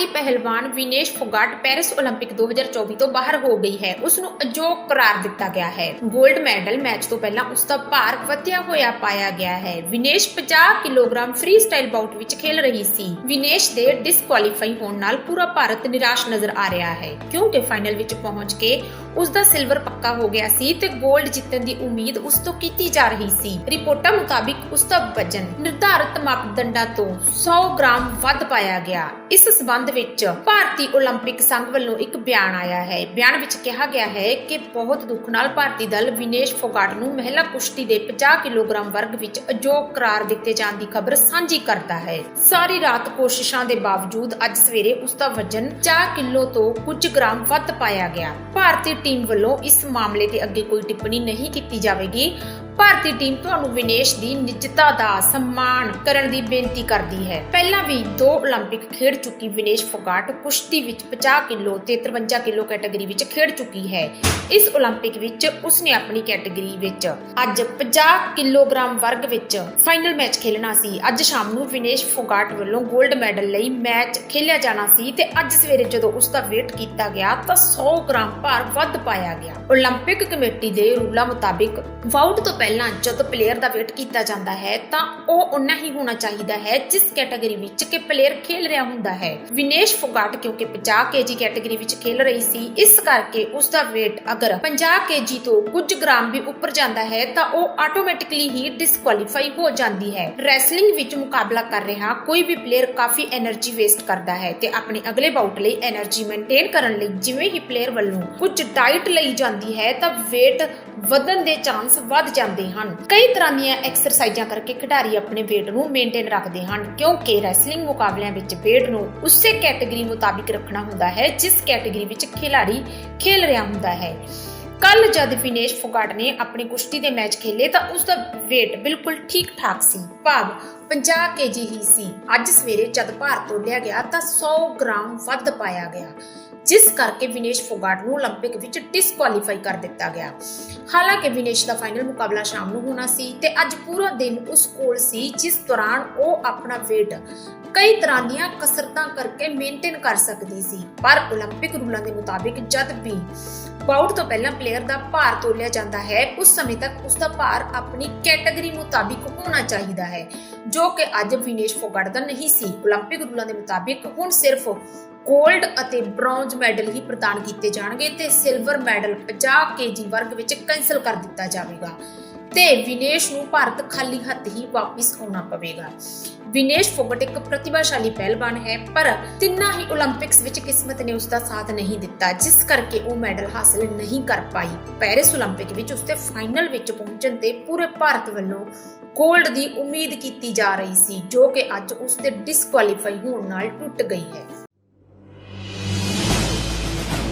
ਭਾਰਤੀ ਪਹਿਲਵਾਨ ਵਿਨੇਸ਼ ਫੋਗਾਟ ਪੈਰਿਸ 올림픽 2024 ਤੋਂ ਬਾਹਰ ਹੋ ਗਈ ਹੈ। ਉਸ ਨੂੰ ਅਜੋਗ ਕਰਾਰ ਦਿੱਤਾ ਗਿਆ ਹੈ। 골ਡ ਮੈਡਲ ਮੈਚ ਤੋਂ ਪਹਿਲਾਂ ਉਸ ਦਾ ਭਾਰ ਵਧਿਆ ਹੋਇਆ ਪਾਇਆ ਗਿਆ ਹੈ। Vinesh 50 kilogram freestyle bout ਵਿੱਚ ਖੇਲ ਰਹੀ ਸੀ। ਵਿਨੇਸ਼ ਦੇ ਡਿਸਕੁਆਲੀਫਾਈ ਹੋਣ ਨਾਲ ਪੂਰਾ ਭਾਰਤ ਨਿਰਾਸ਼ ਨਜ਼ਰ ਆ ਰਿਹਾ ਹੈ। ਕਿਉਂਕਿ ਫਾਈਨਲ ਵਿੱਚ ਪਹੁੰਚ ਕੇ ਉਸ ਦਾ ਸਿਲਵਰ ਪੱਕਾ ਹੋ ਗਿਆ ਸੀ ਤੇ 골ਡ ਜਿੱਤਣ ਦੀ ਉਮੀਦ ਉਸ ਤੋਂ ਕੀਤੀ ਜਾ ਰਹੀ ਸੀ। ਰਿਪੋਰਟਾਂ ਮੁਤਾਬਿਕ ਉਸ ਦਾ ਵਜਨ ਨਿਰਧਾਰਤ ਮਾਪਦੰਡਾਂ ਤੋਂ 100 ਗ੍ਰਾਮ ਵੱਧ ਪਾਇਆ ਗਿਆ। ਇਸ ਸਬੰਧ ਵਿੱਚ ਭਾਰਤੀ 올림픽 ਸੰਘ ਵੱਲੋਂ ਇੱਕ ਬਿਆਨ ਆਇਆ ਹੈ ਬਿਆਨ ਵਿੱਚ ਕਿਹਾ ਗਿਆ ਹੈ ਕਿ ਬਹੁਤ ਦੁੱਖ ਨਾਲ ਭਾਰਤੀ ਦਲ ਵਿਨੇਸ਼ ਫੋਗਾਟ ਨੂੰ ਮਹਿਲਾ ਕੁਸ਼ਤੀ ਦੇ 50 ਕਿਲੋਗ੍ਰਾਮ ਵਰਗ ਵਿੱਚ ਅਯੋਗ ਕਰਾਰ ਦਿੱਤੇ ਜਾਣ ਦੀ ਖਬਰ ਸਾਂਝੀ ਕਰਦਾ ਹੈ ਸਾਰੀ ਰਾਤ ਕੋਸ਼ਿਸ਼ਾਂ ਦੇ ਬਾਵਜੂਦ ਅੱਜ ਸਵੇਰੇ ਉਸ ਦਾ ਵਜਨ 4 ਕਿਲੋ ਤੋਂ ਕੁਝ ਗ੍ਰਾਮ ਵੱਧ ਪਾਇਆ ਗਿਆ ਭਾਰਤੀ ਟੀਮ ਵੱਲੋਂ ਇਸ ਮਾਮਲੇ ਤੇ ਅੱਗੇ ਕੋਈ ਟਿੱਪਣੀ ਨਹੀਂ ਕੀਤੀ ਜਾਵੇਗੀ ਭਾਰਤੀ ਟੀਮ ਤੁਹਾਨੂੰ ਵਿਨੇਸ਼ ਦੀ ਨਿਜਤਾ ਦਾ ਸਨਮਾਨ ਕਰਨ ਦੀ ਬੇਨਤੀ ਕਰਦੀ ਹੈ। ਪਹਿਲਾਂ ਵੀ ਦੋ 올림픽 ਖੇਡ ਚੁੱਕੀ ਵਿਨੇਸ਼ ਫੋਗਾਟ ਕੁਸ਼ਤੀ ਵਿੱਚ 50 ਕਿਲੋ ਤੇ 53 ਕਿਲੋ ਕੈਟਾਗਰੀ ਵਿੱਚ ਖੇਡ ਚੁੱਕੀ ਹੈ। ਇਸ 올림픽 ਵਿੱਚ ਉਸਨੇ ਆਪਣੀ ਕੈਟਾਗਰੀ ਵਿੱਚ ਅੱਜ 50 ਕਿਲੋਗ੍ਰਾਮ ਵਰਗ ਵਿੱਚ ਫਾਈਨਲ ਮੈਚ ਖੇਲਣਾ ਸੀ। ਅੱਜ ਸ਼ਾਮ ਨੂੰ ਵਿਨੇਸ਼ ਫੋਗਾਟ ਵੱਲੋਂ 골ਡ ਮੈਡਲ ਲਈ ਮੈਚ ਖੇਲਿਆ ਜਾਣਾ ਸੀ ਤੇ ਅੱਜ ਸਵੇਰੇ ਜਦੋਂ ਉਸ ਦਾ ਵੇਟ ਕੀਤਾ ਗਿਆ ਤਾਂ 100 ਗ੍ਰਾਮ ਭਾਰ ਵੱਧ ਪਾਇਆ ਗਿਆ। 올림픽 ਕਮੇਟੀ ਦੇ ਰੂਲਾਂ ਮੁਤਾਬਿਕ ਵਾਊਟ ਤੋਂ ਪਹਿਲਾਂ ਪਹਿਲਾਂ ਜਦ ਪਲੇਅਰ ਦਾ ਵੇਟ ਕੀਤਾ ਜਾਂਦਾ ਹੈ, ਤਾਂ ਉਹ ਉਨਾ ਹੀ ਹੋਣਾ ਚਾਹੀਦਾ ਹੈ ਜਿਸ ਕੈਟਾਗਰੀ ਵਿੱਚ ਕਿ ਪਲੇਅਰ ਖੇਲ ਰਿਹਾ ਹੁੰਦਾ ਹੈ। ਵਿਨੇਸ਼ ਫੋਗਾਟ ਕਿਉਂਕਿ 50 ਕੇਜੀ ਕੈਟਾਗਰੀ ਵਿੱਚ ਖੇਲ ਰਹੀ ਸੀ, ਇਸ ਕਰਕੇ ਉਸ ਦਾ weight ਅਗਰ 50 ਕੇਜੀ ਤੋਂ ਕੁਝ ਗ੍ਰਾਮ ਵੀ ਉੱਪਰ ਜਾਂਦਾ ਹੈ, ਤਾਂ ਉਹ ਆਟੋਮੈਟਿਕਲੀ ਹੀ ਡਿਸਕੁਆਲੀਫਾਈ ਹੋ ਜਾਂਦੀ ਹੈ। ਰੈਸਲਿੰਗ ਵਿੱਚ ਮੁਕਾਬਲਾ ਕਰ ਰਿਹਾ ਕੋਈ ਵੀ ਪਲੇਅਰ ਕਾਫੀ એનર્ਜੀ ਵੇਸਟ ਕਰਦਾ ਹੈ ਤੇ ਆਪਣੇ ਅਗਲੇ ਬਾਊਟ ਲਈ એનર્ਜੀ ਮੇਨਟੇਨ ਕਰਨ ਲਈ ਜਿਵੇਂ ਹੀ ਪਲੇਅਰ ਵੱਲੋਂ ਕੁਝ ਡਾਈਟ ਲਈ ਜਾਂਦੀ ਹੈ, ਤਾਂ ਵੇਟ ਵਧਣ ਦੇ ਚਾਂਸ ਵੱਧ ਜਾਂਦੇ ਹਨ। ਕਈ ਤਰ੍ਹਾਂ ਦੀਆਂ ਐਕਸਰਸਾਈਜ਼ਾਂ ਕਰਕੇ ਖਿਡਾਰੀ ਆਪਣੇ weight ਨੂੰ ਮੇਨਟੇਨ ਰੱਖਦੇ ਹਨ, ਕਿਉਂਕਿ ਰੈਸਲਿੰਗ ਮੁਕਾਬਲਿਆਂ ਵਿੱਚ weight ਨੂੰ ਉਸੇ ਕੈਟਾਗਰੀ ਮੁਤਾਬਿਕ ਰੱਖਣਾ ਹੁੰਦਾ ਹੈ, ਜਿਸ ਕੈਟਾਗਰੀ ਵਿੱਚ ਖਿਡਾਰੀ ਖੇਲ ਰਿਹਾ ਹੁੰਦਾ ਹੈ। ਕੱਲ ਜਦ ਵਿਨੇਸ਼ ਫੋਗਾਟ ਨੇ ਆਪਣੀ ਕੁਸ਼ਤੀ ਦੇ ਮੈਚ ਖੇਲੇ ਤਾਂ ਉਸ ਦਾ weight ਬਿਲਕੁਲ ਠੀਕ ਠਾਕ ਸੀ। ਭਾਵ 50 kg ਹੀ ਸੀ ਅੱਜ ਸਵੇਰੇ ਜਦ ਭਾਰ ਤੋਲਿਆ ਗਿਆ ਤਾਂ 100 ਗ੍ਰਾਮ ਵੱਧ ਪਾਇਆ ਗਿਆ ਜਿਸ ਕਰਕੇ ਵਿਨੇਸ਼ ਫੋਗਾਟ ਨੂੰ 올림픽 ਵਿੱਚ ਡਿਸਕੁਆਲੀਫਾਈ ਕਰ ਦਿੱਤਾ ਗਿਆ ਹਾਲਾਂਕਿ ਵਿਨੇਸ਼ ਦਾ ਫਾਈਨਲ ਮੁਕਾਬਲਾ ਸ਼ਾਮ ਨੂੰ ਹੋਣਾ ਸੀ ਤੇ ਅੱਜ ਪੂਰਾ ਦਿਨ ਉਸ ਕੋਲ ਸੀ ਜਿਸ ਦੌਰਾਨ ਉਹ ਆਪਣਾ weight ਕਈ ਤਰ੍ਹਾਂ ਦੀਆਂ ਕਸਰਤਾਂ ਕਰਕੇ ਮੇਨਟੇਨ ਕਰ ਸਕਦੀ ਸੀ ਪਰ 올림픽 ਰੂਲਾਂ ਦੇ ਮੁਤਾਬਿਕ ਜਦ ਵੀ ਬਾਊਟ ਤੋਂ ਪਹਿਲਾਂ ਪਲੇਅਰ ਦਾ ਭਾਰ ਤੋਲਿਆ ਜਾਂਦਾ ਹੈ ਉਸ ਸਮੇਂ ਤੱਕ ਉਸ ਦਾ ਭਾਰ ਆਪਣੀ ਕੈਟਾਗਰੀ ਮੁਤਾਬਿਕ ਹੋਣਾ ਚਾਹੀਦਾ ਹੈ ਜੋ ਕਿ ਅੱਜ ਵਿਨੇਸ਼ ਫੋਗਾਟ ਦਾ ਨਹੀਂ ਸੀ 올림픽 ਰੂਲਾਂ ਦੇ ਮੁਤਾਬਿਕ ਹੁਣ ਸਿਰਫ 골ਡ ਅਤੇ ਬ੍ਰੌਂਜ ਮੈਡਲ ਹੀ ਪ੍ਰਦਾਨ ਕੀਤੇ ਜਾਣਗੇ ਤੇ ਸਿਲਵਰ ਮੈਡਲ 50 ਕੇਜੀ ਵਰਗ ਵਿੱਚ ਕੈਨਸਲ ਕਰ ਦਿੱਤਾ ਜਾਵੇਗਾ। ਤੇ ਵਿਨੇਸ਼ ਨੂੰ ਭਾਰਤ ਖਾਲੀ ਹੱਥ ਹੀ ਵਾਪਸ ਆਉਣਾ ਪਵੇਗਾ। ਵਿਨੇਸ਼ ਫੋਗਟ ਇੱਕ ਪ੍ਰਤਿਭਾਸ਼ਾਲੀ ਪਹਿਲਵਾਨ ਹੈ, ਪਰ ਤਿੰਨਾਂ ਹੀ 올림픽ਸ ਵਿੱਚ ਕਿਸਮਤ ਨੇ ਉਸ ਦਾ ਸਾਥ ਨਹੀਂ ਦਿੱਤਾ, ਜਿਸ ਕਰਕੇ ਉਹ ਮੈਡਲ ਹਾਸਲ ਨਹੀਂ ਕਰ ਪਾਈ। ਪੈਰਿਸ 올림픽 ਵਿੱਚ ਉਸਦੇ ਫਾਈਨਲ ਵਿੱਚ ਪਹੁੰਚਣ ਤੇ ਪੂਰੇ ਭਾਰਤ ਵੱਲੋਂ 골ਡ ਦੀ ਉਮੀਦ ਕੀਤੀ ਜਾ ਰਹੀ ਸੀ, ਜੋ ਕਿ ਅੱਜ ਉਸਦੇ ਡਿਸਕੁਆਲੀਫਾਈ ਹੋਣ ਨਾਲ ਟੁੱਟ ਗਈ ਹੈ।